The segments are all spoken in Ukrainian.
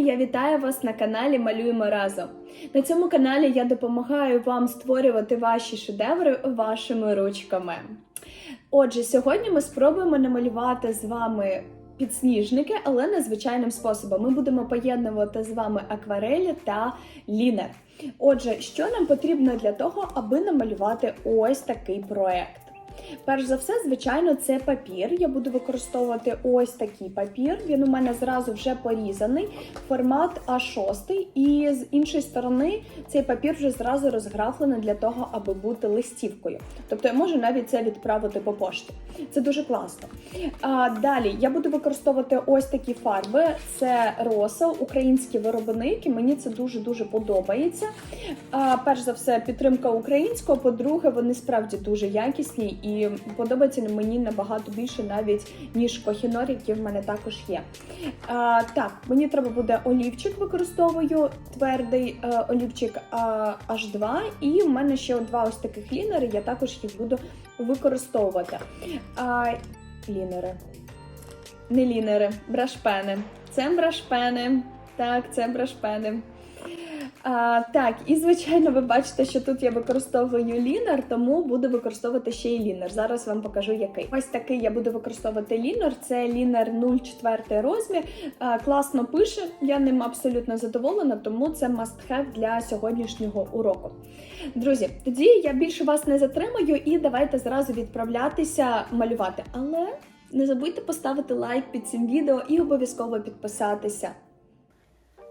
Я вітаю вас на каналі Малюємо разом. На цьому каналі я допомагаю вам створювати ваші шедеври вашими ручками. Отже, сьогодні ми спробуємо намалювати з вами підсніжники, але незвичайним способом. Ми будемо поєднувати з вами акварелі та лінер. Отже, що нам потрібно для того, аби намалювати ось такий проект? Перш за все, звичайно, це папір. Я буду використовувати ось такий папір. Він у мене зразу вже порізаний, формат А6. І з іншої сторони цей папір вже зразу розграфлений для того, аби бути листівкою. Тобто я можу навіть це відправити по пошті. Це дуже класно. А, далі я буду використовувати ось такі фарби: це Росал, український виробник, і мені це дуже дуже подобається. А, перш за все, підтримка українського. По-друге, вони справді дуже якісні і подобаються мені набагато більше навіть ніж кохінор, які в мене також є. А, так, мені треба буде олівчик, використовую твердий е, олівчик а, H2, і в мене ще два ось таких лінери. Я також їх буду використовувати. А, лінери. Не лінери, брашпени. Це брашпени. Так, це брашпени. А, так, і звичайно, ви бачите, що тут я використовую лінер, тому буду використовувати ще й лінер. Зараз вам покажу який. Ось такий я буду використовувати лінер. Це лінер 0,4 розмір. А, класно пише, я ним абсолютно задоволена, тому це must have для сьогоднішнього уроку. Друзі, тоді я більше вас не затримаю і давайте зразу відправлятися малювати. Але не забудьте поставити лайк під цим відео і обов'язково підписатися.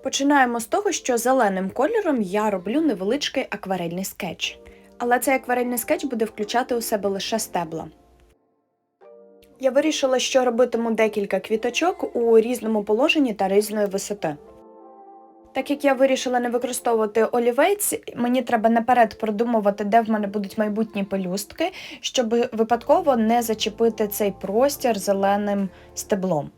Починаємо з того, що зеленим кольором я роблю невеличкий акварельний скетч. Але цей акварельний скетч буде включати у себе лише стебла. Я вирішила, що робитиму декілька квіточок у різному положенні та різної висоти. Так як я вирішила не використовувати олівець, мені треба наперед продумувати, де в мене будуть майбутні пелюстки, щоб випадково не зачепити цей простір зеленим стеблом.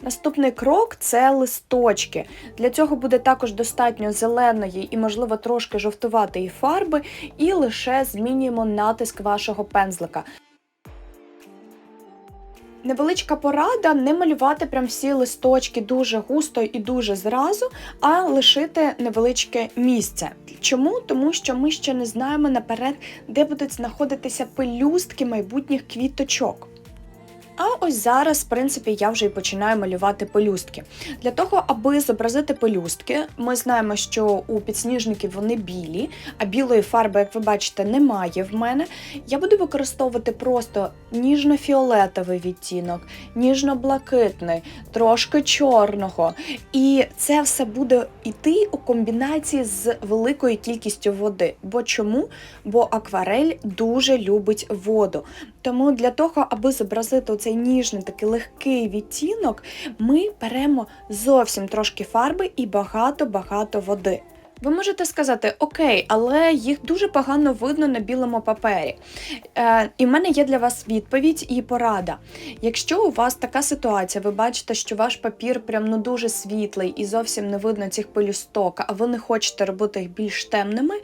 Наступний крок це листочки. Для цього буде також достатньо зеленої і, можливо, трошки жовтуватої фарби, і лише змінюємо натиск вашого пензлика. Невеличка порада не малювати прям всі листочки дуже густо і дуже зразу, а лишити невеличке місце. Чому? Тому що ми ще не знаємо наперед, де будуть знаходитися пелюстки майбутніх квіточок. А ось зараз, в принципі, я вже і починаю малювати пелюстки. Для того, аби зобразити пелюстки, ми знаємо, що у підсніжників вони білі, а білої фарби, як ви бачите, немає в мене. Я буду використовувати просто ніжно-фіолетовий відтінок, ніжно-блакитний, трошки чорного. І це все буде йти у комбінації з великою кількістю води. Бо чому? Бо акварель дуже любить воду. Тому для того, аби зобразити цей ніжний такий легкий відтінок, ми беремо зовсім трошки фарби і багато-багато води. Ви можете сказати, окей, але їх дуже погано видно на білому папері. Е, і в мене є для вас відповідь і порада. Якщо у вас така ситуація, ви бачите, що ваш папір прям ну дуже світлий і зовсім не видно цих пелюсток, а ви не хочете робити їх більш темними,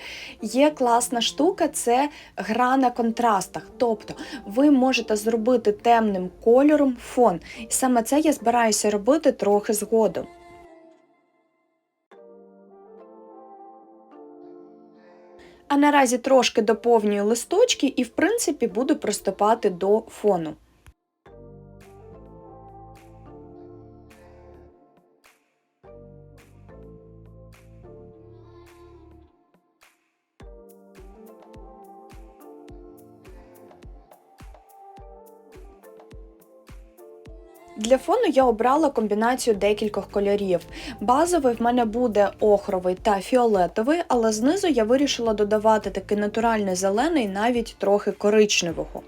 є класна штука це гра на контрастах. Тобто ви можете зробити темним кольором фон. І саме це я збираюся робити трохи згодом. А наразі трошки доповнюю листочки і, в принципі, буду приступати до фону. Для фону я обрала комбінацію декількох кольорів. Базовий в мене буде охровий та фіолетовий, але знизу я вирішила додавати такий натуральний зелений, навіть трохи коричневого.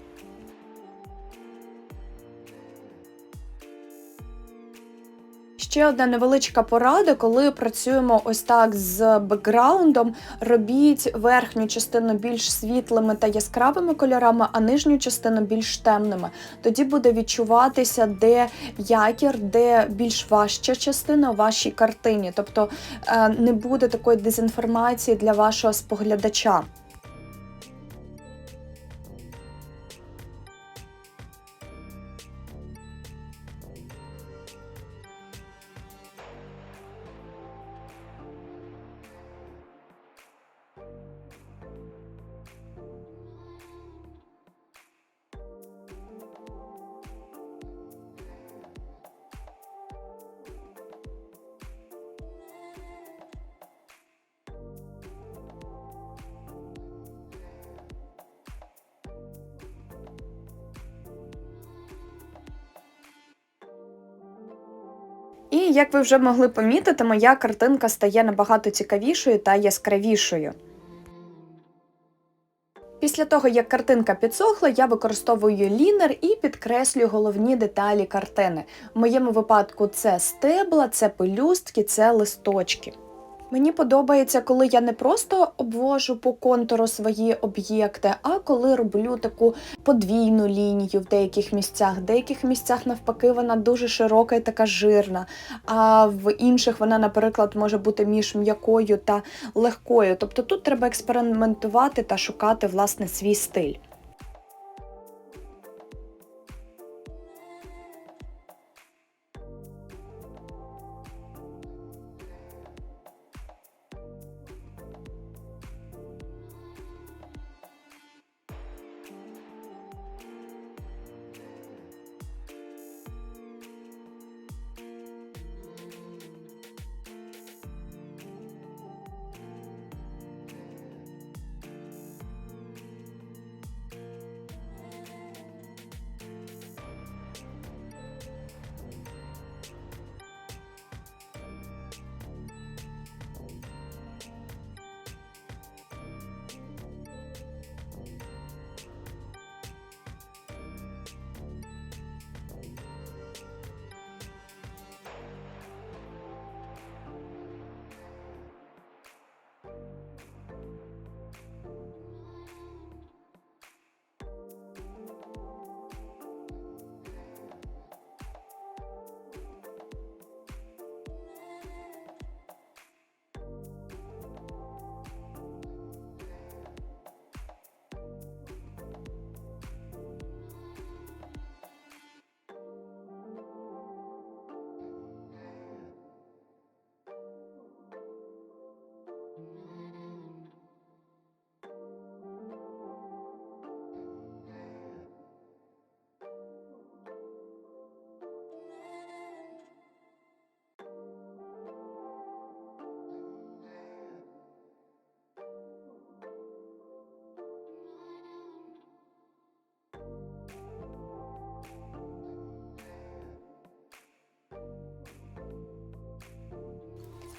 Ще одна невеличка порада, коли працюємо ось так з бекграундом, робіть верхню частину більш світлими та яскравими кольорами, а нижню частину більш темними. Тоді буде відчуватися, де якір, де більш важча частина у вашій картині. Тобто е, не буде такої дезінформації для вашого споглядача. Як ви вже могли помітити, моя картинка стає набагато цікавішою та яскравішою. Після того, як картинка підсохла, я використовую лінер і підкреслюю головні деталі картини. В моєму випадку це стебла, це пелюстки, це листочки. Мені подобається, коли я не просто обвожу по контуру свої об'єкти, а коли роблю таку подвійну лінію в деяких місцях. В деяких місцях, навпаки, вона дуже широка і така жирна, а в інших вона, наприклад, може бути між м'якою та легкою. Тобто тут треба експериментувати та шукати власне свій стиль.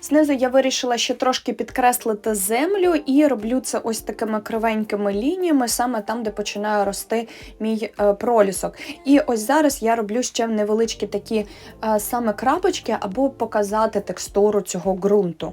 Знизу я вирішила ще трошки підкреслити землю і роблю це ось такими кривенькими лініями, саме там, де починає рости мій е, пролісок. І ось зараз я роблю ще невеличкі такі е, саме крапочки, або показати текстуру цього ґрунту.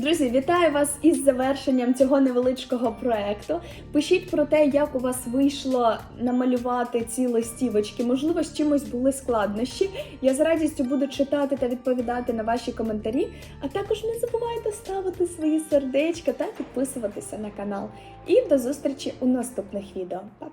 Друзі, вітаю вас із завершенням цього невеличкого проекту. Пишіть про те, як у вас вийшло намалювати ці листівочки. Можливо, з чимось були складнощі. Я з радістю буду читати та відповідати на ваші коментарі. А також не забувайте ставити свої сердечка та підписуватися на канал. І до зустрічі у наступних відео. Па-па!